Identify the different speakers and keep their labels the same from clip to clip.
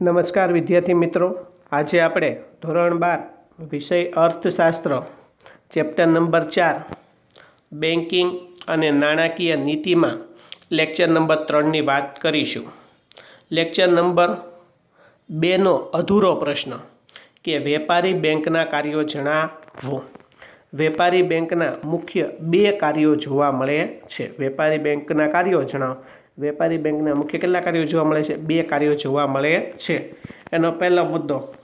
Speaker 1: નમસ્કાર વિદ્યાર્થી મિત્રો. આજે આપણે ધોરણ બાર વિષય અર્થશાસ્ત્ર, ચેપ્ટર નંબર ચાર બેન્કિંગ અને નાણાકીય નીતિમાં લેક્ચર નંબર ત્રણની વાત કરીશું. લેક્ચર નંબર બેનો અધૂરો પ્રશ્ન કે વેપારી બેંકના કાર્યો જણાવો. વેપારી બેંકના મુખ્ય બે કાર્યો જોવા મળે છે. વેપારી બેંકના કાર્યો જણાવો. વેપારી બેંકના મુખ્ય કેટલા કાર્યો જોવા મળે છે? બે કાર્યો જોવા મળે છે. એનો પહેલો મુદ્દો.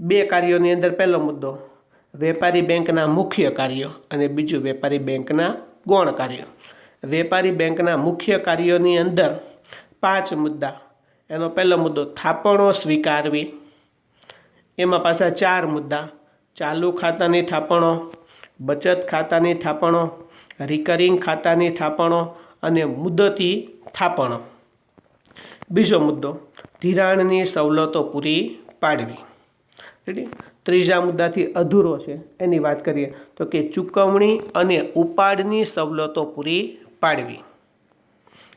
Speaker 1: બે કાર્યોની અંદર પહેલો મુદ્દો. વેપારી બેંકના મુખ્ય કાર્યો અને બીજું વેપારી બેંકના ગૌણ કાર્યો. વેપારી બેંકના મુખ્ય કાર્યોની અંદર પાંચ મુદ્દા. એનો પહેલો મુદ્દો, થાપણો સ્વીકારવી. એમાં પાછા ચાર મુદ્દા. ચાલુ ખાતાની થાપણો, બચત ખાતાની થાપણો રિકરિંગ ખાતાની થાપણો અને મુદતી થાપણો. બીજો મુદ્દો, ધિરાણની સવલતો પૂરી પાડવી. રેડી ત્રીજા મુદ્દાથી અધૂરો છે, એની વાત કરીએ તો કે ચૂકવણી અને ઉપાડની સવલતો પૂરી પાડવી.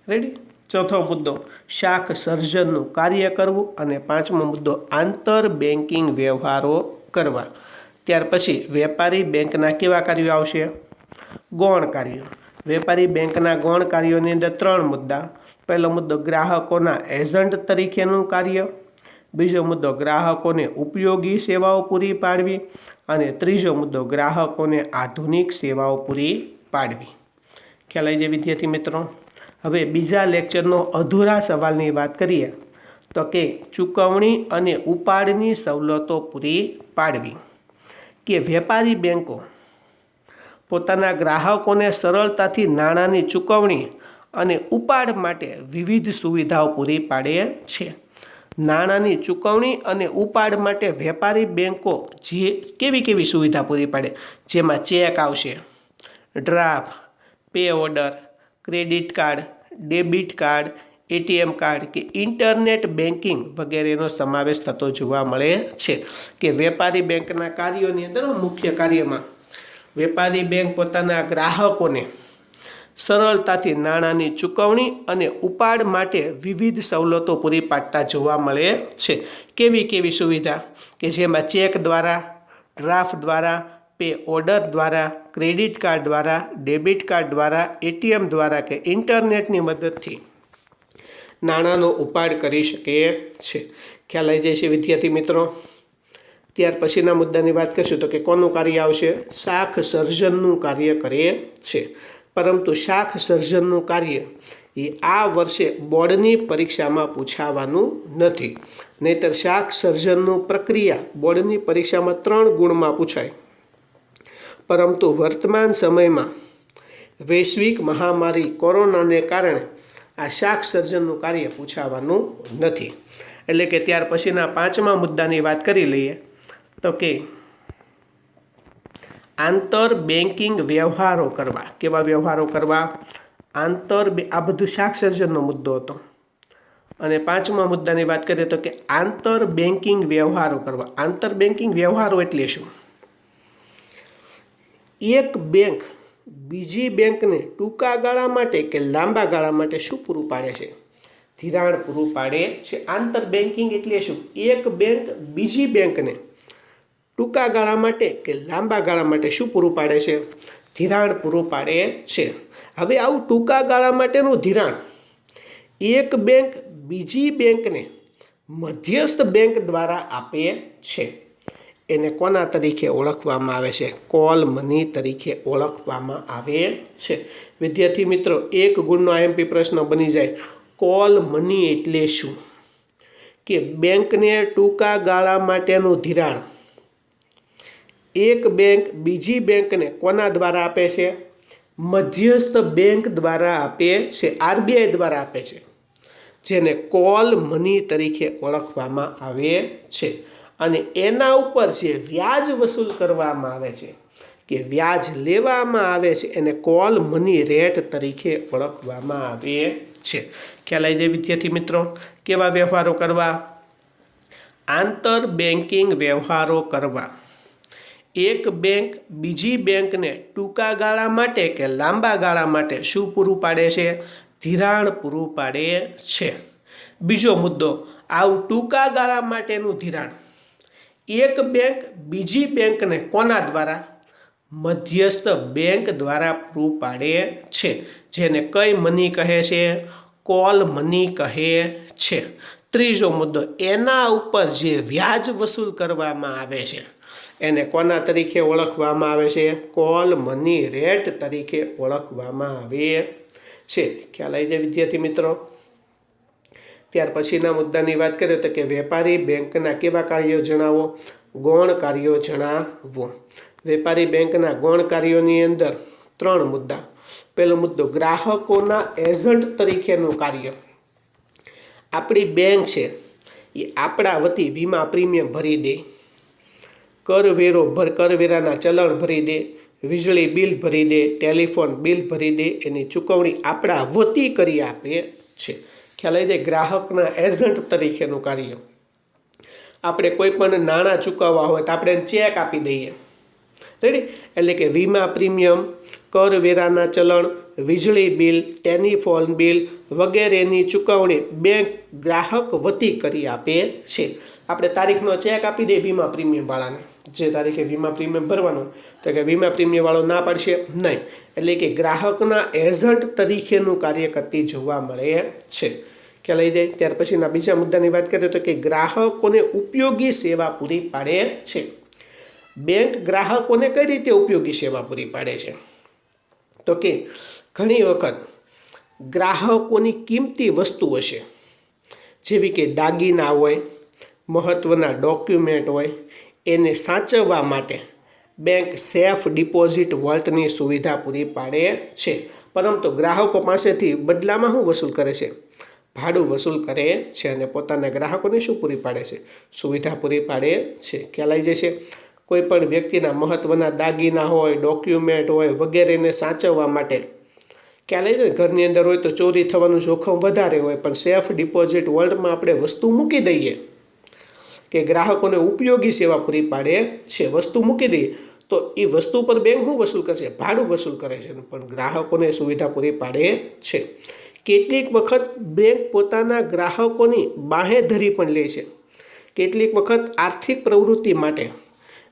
Speaker 1: રેડી ચોથો મુદ્દો શાખ સર્જનનું કાર્ય કરવું અને પાંચમો મુદ્દો, આંતર બેન્કિંગ વ્યવહારો કરવા. ત્યાર પછી વેપારી બેંકના કેવા કાર્યો આવશે? ગૌણ કાર્યો. વેપારી બેંકના ગૌણ કાર્યોની અંદર ત્રણ મુદ્દા. પહેલો મુદ્દો, ગ્રાહકોના એજન્ટ તરીકેનું કાર્ય. બીજો મુદ્દો, ગ્રાહકોને ઉપયોગી સેવાઓ પૂરી પાડવી. અને ત્રીજો મુદ્દો, ગ્રાહકોને આધુનિક સેવાઓ પૂરી પાડવી. ખ્યાલ આવી જાય વિદ્યાર્થી મિત્રો? હવે બીજા લેક્ચરનો અધૂરા સવાલની વાત કરીએ તો કે ચૂકવણી અને ઉપાડની સવલતો પૂરી પાડવી. કે વેપારી બેંકો પોતાના ગ્રાહકોને સરળતાથી નાણાંની ચૂકવણી અને ઉપાડ માટે વિવિધ સુવિધાઓ પૂરી પાડે છે. નાણાંની ચૂકવણી અને ઉપાડ માટે વેપારી બેંકો જે કેવી કેવી સુવિધા પૂરી પાડે, જેમાં ચેક આવશે, draft, pay order, credit card, debit card, ATM card કે ઇન્ટરનેટ બેન્કિંગ વગેરેનો સમાવેશ થતો જોવા મળે છે કે વેપારી બેંકના કાર્યોની અંદર મુખ્ય કાર્યમાં વેપારી બેંક પોતાના ગ્રાહકોને સરળતાથી નાણાંની ચૂકવણી અને ઉપાડ માટે વિવિધ સવલતો પૂરી પાડતા જોવા મળે છે. કેવી કેવી સુવિધા? કે જેમાં ચેક દ્વારા, ડ્રાફ્ટ દ્વારા, પે ઓર્ડર દ્વારા, ક્રેડિટ કાર્ડ દ્વારા, ડેબિટ કાર્ડ દ્વારા, એટીએમ દ્વારા કે ઇન્ટરનેટની મદદથી નાણાંનો ઉપાડ કરી શકે છે. ખ્યાલ આવી જાય છે વિદ્યાર્થી મિત્રો? ત્યાર પછીના મુદ્દાની વાત કરીશું તો કે કોનું કાર્ય આવશે? શાખ સર્જનનું કાર્ય કરે છે. પરંતુ શાખ સર્જનનું કાર્ય એ આ વર્ષે બોર્ડની પરીક્ષામાં પૂછાવાનું નથી. નહીતર શાખ સર્જનનું પ્રક્રિયા બોર્ડની પરીક્ષામાં ત્રણ ગુણમાં પૂછાય. પરંતુ વર્તમાન સમયમાં વૈશ્વિક મહામારી કોરોનાને કારણે આ શાખ સર્જનનું કાર્ય પૂછાવાનું નથી. એટલે કે ત્યાર પછીના પાંચમા મુદ્દાની વાત કરી લઈએ. તો કે આંતર બેન્કિંગ વ્યવહારો કરવા. કેવા વ્યવહારો કરવા? આંતર આ બધું શાકસર્જનનો મુદ્દો હતો. અને પાંચમા મુદ્દાની વાત કરીએ તો કે આંતર બેન્કિંગ વ્યવહારો કરવા. આંતર બેન્કિંગ વ્યવહારો એટલે શું? એક બેંક બીજી બેંકને ટૂંકા ગાળા માટે કે લાંબા ગાળા માટે શું પૂરું પાડે છે? ધિરાણ પૂરું પાડે છે. આંતર બેન્કિંગ એટલે શું? એક બેંક બીજી બેંકને ટૂંકા ગાળા માટે કે લાંબા ગાળા માટે શું પૂરું પાડે છે? ધિરાણ પૂરું પાડે છે. હવે આવું ટૂંકા ગાળા માટેનું ધિરાણ. એક બેંક બીજી બેંકને મધ્યસ્થ બેંક દ્વારા આપે છે. એને કોના તરીકે ઓળખવામાં આવે છે? કોલ મની તરીકે ઓળખવામાં આવે છે. વિદ્યાર્થી મિત્રો, એક ગુણનો આઈએમપી પ્રશ્ન બની જાય. કોલ મની એટલે શું? કે બેંકને ટૂંકા ગાળા માટેનું ધિરાણ. એક બેંક બીજી બેંકને કોના દ્વારા આપે છે? મધ્યસ્થ બેંક દ્વારા આપે છે, આરબીઆઈ દ્વારા આપે છે, જેને કોલ મની તરીકે ઓળખવામાં આવે છે. અને એના ઉપર જે વ્યાજ વસૂલ કરવામાં આવે છે, કે વ્યાજ લેવામાં આવે છે, એને કોલ મની રેટ તરીકે ઓળખવામાં આવે છે. ખ્યાલ આવી જાય વિદ્યાર્થી મિત્રો? કેવા વ્યવહારો કરવા? આંતર બેન્કિંગ વ્યવહારો કરવા. એક બેંક બીજી બેંકને ટૂંકા ગાળા માટે કે લાંબા ગાળા માટે શું પૂરું પાડે છે? ધિરાણ પૂરું પાડે છે. બીજો મુદ્દો, આવું ટૂંકા ગાળા માટેનું ધિરાણ. એક બેંક બીજી બેંકને કોના દ્વારા? મધ્યસ્થ બેંક દ્વારા પૂરું પાડે છે, જેને કઈ મની કહે છે? કોલ મની કહે છે. ત્રીજો મુદ્દો, એના ઉપર જે વ્યાજ વસૂલ કરવામાં આવે છે એને કોના તરીકે ઓળખવામાં આવે છે? કોલ મની રેટ તરીકે ઓળખવામાં આવે છે. ખ્યાલ આવી જાય વિદ્યાર્થી મિત્રો? ત્યાર પછીના મુદ્દાની વાત કરીએ તો કે વેપારી બેંકના કેવા કાર્યો જણાવો? ગૌણ કાર્યો જણાવો. વેપારી બેંકના ગૌણ કાર્યોની અંદર ત્રણ મુદ્દા. પહેલો મુદ્દો, ગ્રાહકોના એજન્ટ તરીકેનું કાર્ય. આપણી બેંક છે, એ આપણા વતી વીમા પ્રીમિયમ ભરી દે. કરવેરો ભર, કરવેરાના ચલણ ભરી દે, વીજળી બિલ ભરી દે, ટેલિફોન બિલ ભરી દે, એની ચૂકવણી આપણા વતી કરી આપે છે. ખ્યાલ આવી જાય ગ્રાહકના એજન્ટ તરીકેનું કાર્ય. આપણે કોઈ પણ નાણાં ચૂકવવા હોય તો આપણે એને ચેક આપી દઈએ. રેડી એટલે કે વીમા પ્રીમિયમ, કરવેરાના ચલણ, વીજળી બિલ, ટેલિફોન બિલ વગેરેની ચૂકવણી બેંક ગ્રાહક વતી કરી આપે છે. આપણે તારીખનો ચેક આપી દઈએ વીમા પ્રીમિયમવાળાને જે તારીખે વીમા પ્રીમિયમ ભરવાનું, તો કે વીમા પ્રીમિયમવાળો ના પાડશે, નહીં. એટલે કે ગ્રાહકના એજન્ટ તરીકેનું કાર્ય કરતી જોવા મળે છે. કે લઈ જાય? ત્યાર પછીના બીજા મુદ્દાની વાત કરીએ તો કે ગ્રાહકોને ઉપયોગી સેવા પૂરી પાડે છે. બેંક ગ્રાહકોને કઈ રીતે ઉપયોગી સેવા પૂરી પાડે છે? તો કે ઘણી વખત ગ્રાહકોની કિંમતી વસ્તુઓ છે, જેવી કે દાગીના હોય મહત્ત્વના ડોક્યુમેન્ટ હોય એને સાચવવા માટે બેંક સેફ ડિપોઝિટ વોલ્ટની સુવિધા પૂરી પાડે છે. પરંતુ ગ્રાહકો પાસેથી બદલામાં શું વસૂલ કરે છે? ભાડું વસૂલ કરે છે અને પોતાના ગ્રાહકોને શું પૂરી પાડે છે? સુવિધા પૂરી પાડે છે. ખ્યાલ આવી જશે. કોઈ પણ વ્યક્તિના મહત્ત્વના દાગીના હોય ડોક્યુમેન્ટ હોય વગેરેને સાચવવા માટે ખ્યાલ આવી જાય ઘરની અંદર હોય તો ચોરી થવાનું જોખમ વધારે હોય, પણ સેફ ડિપોઝિટ વર્લ્ડમાં આપણે વસ્તુ મૂકી દઈએ. કે ગ્રાહકોને ઉપયોગી સેવા પૂરી પાડે છે, વસ્તુ મૂકી દઈએ તો એ વસ્તુ પર બેંક શું વસૂલ કરશે? ભાડું વસૂલ કરે છે. પણ ગ્રાહકોને સુવિધા પૂરી પાડે છે. કેટલીક વખત બેંક પોતાના ગ્રાહકોની બાહેધરી પણ લે છે. કેટલીક વખત આર્થિક પ્રવૃત્તિ માટે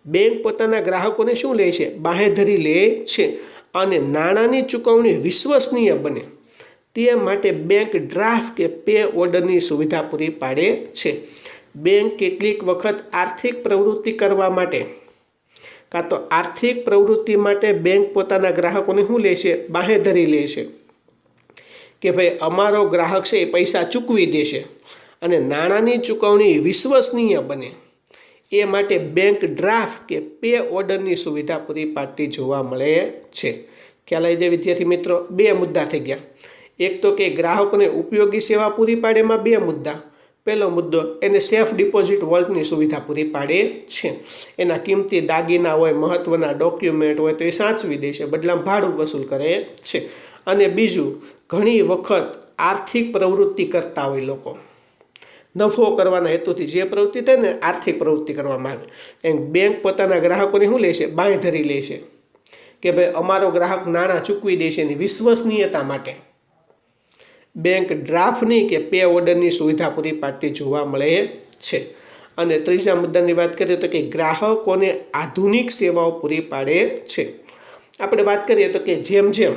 Speaker 1: બેંક પોતાના ગ્રાહકોને શું લે છે? બાહેધરી લે છે. અને નાણાંની ચૂકવણી વિશ્વસનીય બને. તે માટે બેંક ડ્રાફ્ટ કે પે ઓર્ડરની સુવિધા પૂરી પાડે છે. બેંક કેટલીક વખત આર્થિક પ્રવૃત્તિ કરવા માટે કાં તો આર્થિક પ્રવૃત્તિ માટે બેંક પોતાના ગ્રાહકોને શું લે છે? બાહેધરી લે છે. કે ભાઈ અમારો ગ્રાહક છે એ પૈસા ચૂકવી દેશે અને નાણાંની ચૂકવણી વિશ્વસનીય બને. એ માટે બેંક ડ્રાફ્ટ કે પે ઓર્ડરની સુવિધા પૂરી પાડતી જોવા મળે છે. ખ્યાલ આવી જાય વિદ્યાર્થી મિત્રો? બે મુદ્દા થઈ ગયા. એક તો કે ગ્રાહકોને ઉપયોગી સેવા પૂરી પાડે એમાં બે મુદ્દા. પહેલો મુદ્દો, એને સેફ ડિપોઝિટ વોલ્ટની સુવિધા પૂરી પાડે છે. એના કિંમતી દાગીના હોય મહત્ત્વના ડોક્યુમેન્ટ હોય, તો એ સાચવી દે છે, બદલામાં ભાડું વસૂલ કરે છે. અને બીજું, ઘણી વખત આર્થિક પ્રવૃત્તિ કરતા હોય લોકો. નફો કરવાના હેતુથી જે પ્રવૃત્તિ થાય ને, આર્થિક પ્રવૃત્તિ કરવામાં આવે. એમ બેંક પોતાના ગ્રાહકોને શું લે છે? બાંયધરી લે છે. કે ભાઈ, અમારો ગ્રાહક નાણાં ચૂકવી દે છે એની વિશ્વસનીયતા માટે. બેંક ડ્રાફ્ટની કે પે ઓર્ડરની સુવિધા પૂરી પાડતી જોવા મળે છે. અને ત્રીજા મુદ્દાની વાત કરીએ તો કે ગ્રાહકોને આધુનિક સેવાઓ પૂરી પાડે છે. આપણે વાત કરીએ તો કે જેમ જેમ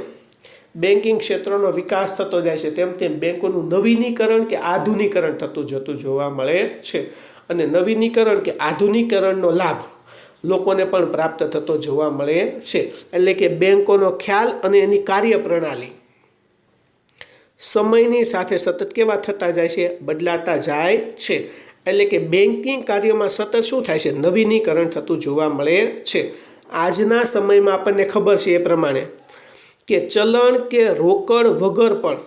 Speaker 1: બેન્કિંગ ક્ષેત્રનો વિકાસ થતો જાય છે, તેમ તેમ બેંકોનું નવીનીકરણ કે આધુનિકરણ થતું જતું જોવા મળે છે. અને નવીનીકરણ કે આધુનિકરણનો લાભ લોકોને પણ પ્રાપ્ત થતો જોવા મળે છે. એટલે કે બેંકોનો ખ્યાલ અને એની કાર્યપ્રણાલી સમયની સાથે સતત કેવા થતા જાય છે? બદલાતા જાય છે. એટલે કે બેન્કિંગ કાર્યોમાં સતત શું થાય છે? નવીનીકરણ થતું જોવા મળે છે. આજના સમયમાં આપણને ખબર છે એ પ્રમાણે કે ચલણ કે રોકડ વગર પણ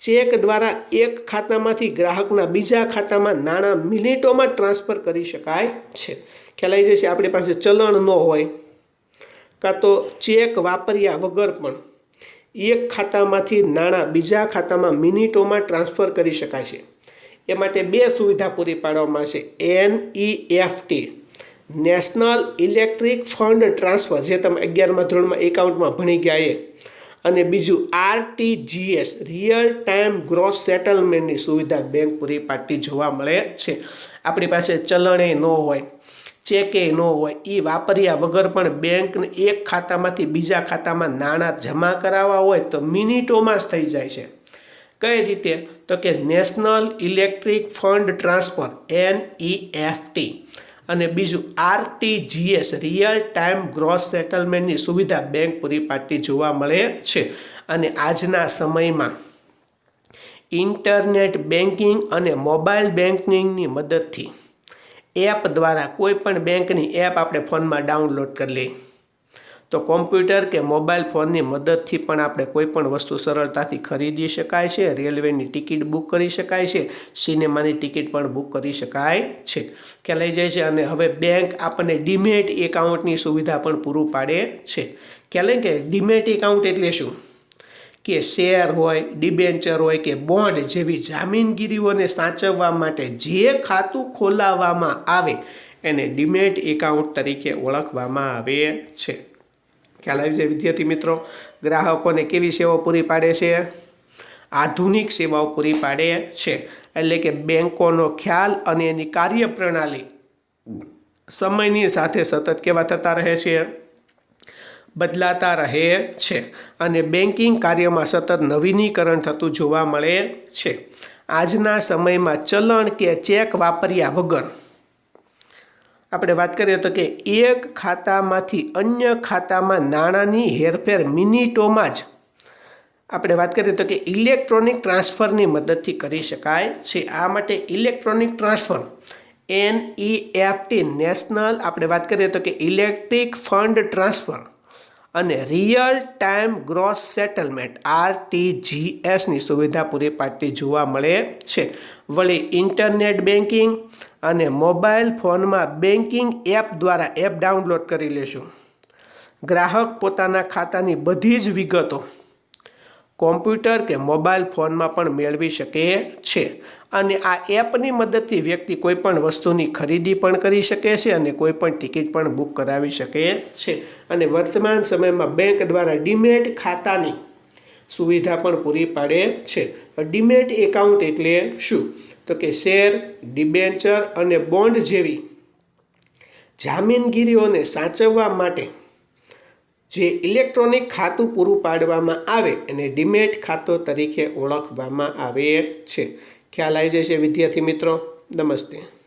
Speaker 1: ચેક દ્વારા એક ખાતામાંથી ગ્રાહકના બીજા ખાતામાં નાણાં મિનિટોમાં ટ્રાન્સફર કરી શકાય છે. ખ્યાલ આવી જશે આપણી પાસે ચલણ ન હોય, કાં તો ચેક વાપર્યા વગર પણ. એક ખાતામાંથી નાણાં બીજા ખાતામાં મિનિટોમાં ટ્રાન્સફર કરી શકાય છે. એ માટે બે સુવિધા પૂરી પાડવામાં છે. N F T national electric fund transfer જે તમે અગિયારમાં ધોરણમાં એકાઉન્ટમાં ભણી ગયા એ. અને બીજું આરટીજીએસ રિયલ ટાઈમ ગ્રોસ સેટલમેન્ટની સુવિધા બેંક પૂરી પાડતી જોવા મળે છે. આપણી પાસે ચલણે ન હોય. ચેકે ન હોય એ વાપર્યા વગર પણ બેંકને એક ખાતામાંથી બીજા ખાતામાં નાણાં જમા કરાવવા હોય તો મિનિટોમાં જ થઈ જાય છે. કઈ રીતે? તો કે national electric fund transfer NEFT અને બીજું આરટીજીએસ રિયલ ટાઈમ ગ્રોસ સેટલમેન્ટની સુવિધા બેંક પૂરી પાડતી જોવા મળે છે. અને આજના સમયમાં ઇન્ટરનેટ બેન્કિંગ અને મોબાઈલ બેન્કિંગની મદદથી એપ દ્વારા કોઈ પણ બેંકની એપ આપણે ફોનમાં ડાઉનલોડ કરી લઈએ. તો કોમ્પ્યુટર કે મોબાઈલ ફોનની મદદથી પણ આપણે કોઈ પણ વસ્તુ સરળતાથી ખરીદી શકાય છે, રેલવેની ટિકિટ બુક કરી શકાય છે, સિનેમાની ટિકિટ પણ બુક કરી શકાય છે. કે લઈ જાય છે અને હવે બેંક આપણને ડીમેટ એકાઉન્ટની સુવિધા પણ પૂરું પાડે છે. લઈ કે ડીમેટ એકાઉન્ટ એટલે શું? કે શેર હોય, ડિબેન્ચર હોય કે બોન્ડ જેવી જામીનગીરીઓને સાચવવા માટે જે ખાતું ખોલાવવામાં આવે એને ડીમેટ એકાઉન્ટ તરીકે ઓળખવામાં આવે છે. ખ્યાલ આવી છે વિદ્યાર્થી મિત્રો? ગ્રાહકોને કેવી સેવાઓ પૂરી પાડે છે? આધુનિક સેવાઓ પૂરી પાડે છે. એટલે કે બેંકોનો ખ્યાલ અને એની કાર્યપ્રણાલી સમયની સાથે સતત કેવા થતા રહે છે? બદલાતા રહે છે અને બેન્કિંગ કાર્યમાં સતત નવીનીકરણ થતું જોવા મળે છે. આજના સમયમાં ચલણ કે ચેક વાપર્યા વગર આપણે વાત કરીએ તો કે એક ખાતામાંથી અન્ય ખાતામાં નાણાંની હેરફેર મિનિટોમાં જ આપણે વાત કરીએ તો કે ઇલેક્ટ્રોનિક ટ્રાન્સફરની મદદથી કરી શકાય છે. આ માટે electronic transfer, N T, national, આપણે વાત કરીએ તો કે ઇલેક્ટ્રિક ફંડ ટ્રાન્સફર અને રિયલ ટાઈમ ગ્રોસ સેટલમેન્ટ આરટીજીએસની સુવિધા પૂરી પાડતી જોવા મળે છે. વળી ઇન્ટરનેટ બેન્કિંગ અને મોબાઈલ ફોનમાં બેન્કિંગ એપ દ્વારા એપ ડાઉનલોડ કરી લેશું. ગ્રાહક પોતાના ખાતાની બધી જ વિગતો કોમ્પ્યુટર કે મોબાઈલ ફોનમાં પણ મેળવી શકે છે. અને આ એપની મદદથી વ્યક્તિ કોઈ પણ વસ્તુની ખરીદી પણ કરી શકે છે અને કોઈ પણ ટિકિટ પણ બુક કરાવી શકે છે. અને વર્તમાન સમયમાં બેંક દ્વારા ડીમેટ ખાતાની સુવિધા પણ પૂરી પાડે છે. ડીમેટ એકાઉન્ટ એટલે શું? તો કે શેર, ડિબેન્ચર અને બોન્ડ જેવી જામીનગીરીઓને સાચવવા માટે જે ઇલેક્ટ્રોનિક ખાતું પૂરું પાડવામાં આવે એને ડીમેટ ખાતો તરીકે ઓળખવામાં આવે છે. ખ્યાલ આવી જશે વિદ્યાર્થી મિત્રો. નમસ્તે.